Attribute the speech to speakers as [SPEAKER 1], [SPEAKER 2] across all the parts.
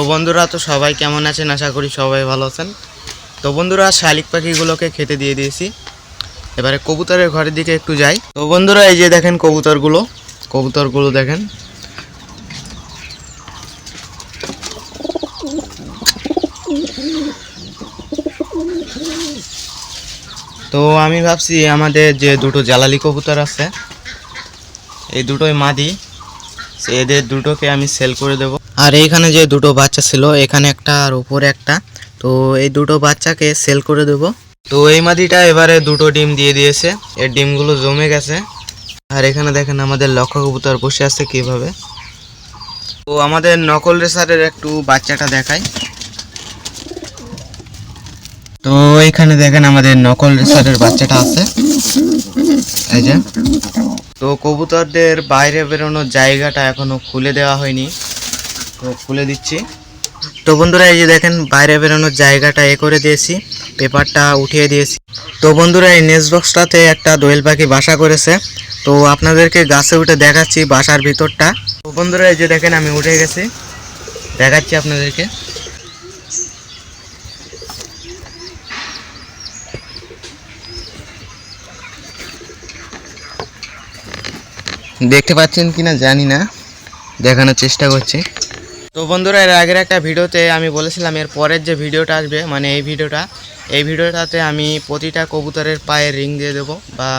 [SPEAKER 1] তো বন্ধুরা, তো সবাই কেমন আছেন? আশা করি সবাই ভালো আছেন। তো বন্ধুরা, শালিক পাখিগুলোকে খেতে দিয়ে দিয়েছি। এবারে কবুতরের ঘরের দিকে একটু যাই। তো বন্ধুরা, এই যে দেখেন কবুতরগুলো। কবুতরগুলো দেখেন। তো আমি ভাবছি, আমাদের যে দুটো জ্বালালি কবুতর আছে, এই দুটোই মাদি। এদের দুটোকে আমি সেল করে দেব। আর এইখানে যে দুটো বাচ্চা ছিল এখানে একটা আর উপরে একটা তো এই দুটো বাচ্চাকে সেল করে দেব। তো এই মাদিটা এবারে দুটো ডিম দিয়ে দিয়েছে। এর ডিমগুলো জমে গেছে। আর এখানে দেখেন আমাদের লক্ষ্য কবুতর বসে আছে কীভাবে। তো আমাদের নকল রেসারের একটু বাচ্চাটা দেখাই। তো এখানে দেখেন আমাদের নকল রেসারের বাচ্চাটা আছে। এই যে। তো কবুতরদের বাইরে বেরোনোর জায়গাটা এখনও খুলে দেওয়া হয়নি। তো খুলে দিচ্ছি। তো বন্ধুরা, এই যে দেখেন, বাইরে বেরোনোর জায়গাটা এ করে দিয়েছি, পেপারটা উঠিয়ে দিয়েছি। তো বন্ধুরা, এই নেক্সট বক্সটাতে একটা দোয়েল পাখি বাসা করেছে। তো আপনাদেরকে গাছে উঠে দেখাচ্ছি বাসার ভিতরটা। তো বন্ধুরা, এই যে দেখেন, আমি উঠে গেছি। দেখাচ্ছি আপনাদেরকে। দেখতে পাচ্ছেন কিনা জানি না, দেখানোর চেষ্টা করছি। তো বন্ধুরা, এর আগের একটা ভিডিওতে আমি বলেছিলাম এর পরের যে ভিডিওটা আসবে মানে এই ভিডিওটা, এই ভিডিওটাতে আমি প্রতিটা কবুতরের পায়ে রিং দিয়ে দেবো, বা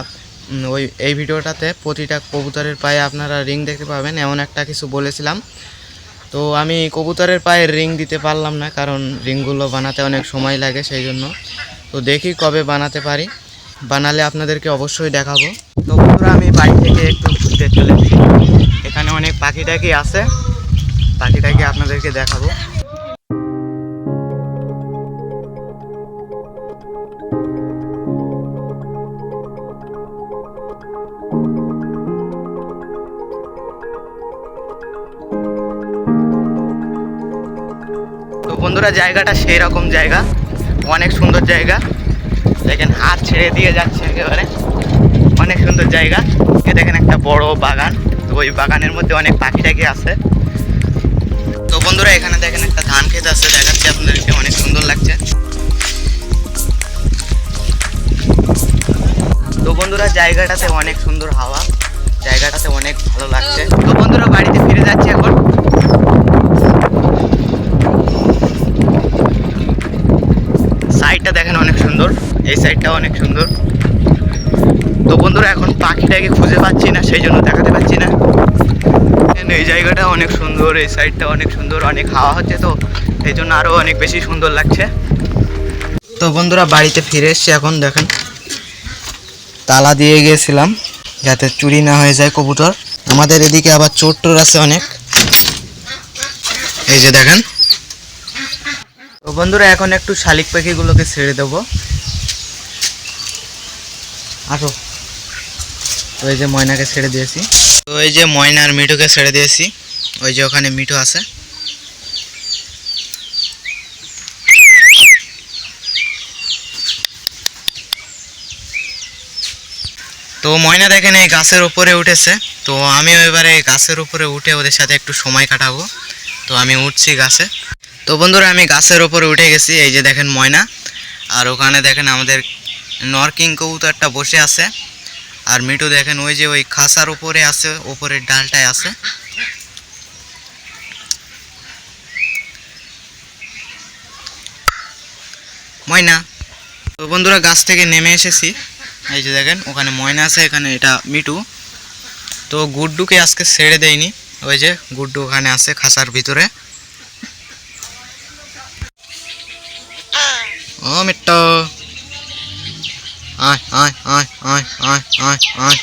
[SPEAKER 1] ওই, এই ভিডিওটাতে প্রতিটা কবুতরের পায়ে আপনারা রিং দেখতে পাবেন, এমন একটা কিছু বলেছিলাম। তো আমি কবুতরের পায়ে রিং দিতে পারলাম না, কারণ রিংগুলো বানাতে অনেক সময় লাগে সেই জন্য তো দেখি কবে বানাতে পারি। বানালে আপনাদেরকে অবশ্যই দেখাবো। তো বন্ধুরা, আমি বাড়ি থেকে একটু ঘুরতে চলেছি এখানে অনেক পাখি টাকি আছে। পাখিটাকে আপনাদেরকে দেখাবো। বন্ধুরা, জায়গাটা সেই রকম জায়গা। অনেক সুন্দর জায়গা। দেখেন, হাত ছেড়ে দিয়ে যাচ্ছে একেবারে। অনেক সুন্দর জায়গা। এ দেখেন একটা বড় বাগান। তো ওই বাগানের মধ্যে অনেক পাখি টাকি আছে। তো বন্ধুরা, এখানে দেখেন একটা ধান ক্ষেত আছে। দেখাচ্ছি আপনাদেরকে, অনেক সুন্দর লাগছে। তো বন্ধুরা, জায়গাটাতে অনেক সুন্দর হাওয়া। জায়গাটাতে অনেক ভালো লাগছে। তো বন্ধুরা, বাড়িতে ফিরে যাচ্ছি এখন। সাইডটা দেখেন অনেক সুন্দর। এই সাইডটা অনেক সুন্দর। বন্ধুরা, এখন পাখিটাকে খুঁজে পাচ্ছি না, সেই জন্য দেখাতে পাচ্ছি না। এই জায়গাটা অনেক সুন্দর, এই সাইডটা অনেক সুন্দর, অনেক হাওয়া হচ্ছে তো এই জন্য আরও অনেক বেশি সুন্দর লাগছে। তো বন্ধুরা, বাড়িতে ফিরে এসছি এখন, দেখেন। তালা দিয়ে গিয়েছিলাম যাতে চুরি না হয়ে যায় কবুতর। আমাদের এদিকে আবার চোর টোর আছে অনেক। এই যে দেখেন। তো বন্ধুরা, এখন একটু শালিক পাখিগুলোকে ছেড়ে দেবো। আসো। তো এই যে ময়নাকে ছেড়ে দিয়েছি। তো এই যে ময়না আর মিঠুকে ছেড়ে দিয়েছি। ওই যে ওখানে মিঠু আছে। তো ময়না দেখেন এই গাছের উপরে উঠেছে। তো আমিও এবারে গাছের উপরে উঠে ওদের সাথে একটু সময় কাটাবো। তো আমি উঠছি গাছে। তো বন্ধুরা, আমি গাছের উপরে উঠে গেছি। এই যে দেখেন ময়না। আর ওখানে দেখেন আমাদের নরকিং কবুতরটা বসে আছে। আর মিঠু দেখেন, ওই যে ওই খাসার উপরে আছে, উপরের ডালটায় আছে। ময়না, তো বন্ধুরা গাছ থেকে নেমে এসেছি। এই যে দেখেন, ওখানে ময়না আছে, এখানে এটা মিটু তো গুড্ডুকে আজকে ছেড়ে দেয়নি ওই যে গুড্ডু ওখানে আছে খাসার ভিতরে। ও মিট্টু আয় আয়। ay, ay.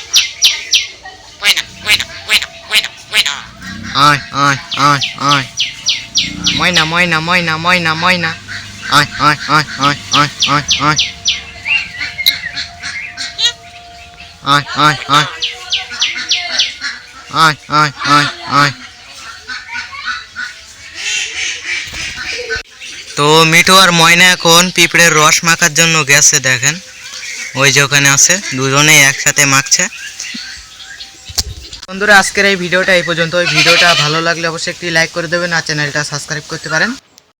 [SPEAKER 1] Bueno, bueno, bueno, bueno, bueno. Ay, ay, ay, ay. Moina, moina, moina, moina, moina. Ay, ay, ay, ay, ay, ay, ay. Ay, ay, ay. Ay, ay, ay, ay. তো মিঠু আর ময়না এখন পিঁপড়ের রস মাখার জন্য গেছে দেখেন ওই যে ওখানে আছে, দুজনেই একসাথে মাখছে। বন্ধুরা, আজকের এই ভিডিওটা এই পর্যন্ত। ওই ভিডিওটা ভালো লাগলে অবশ্যই একটি লাইক করে দেবেন আর চ্যানেলটা সাবস্ক্রাইব করতে পারেন।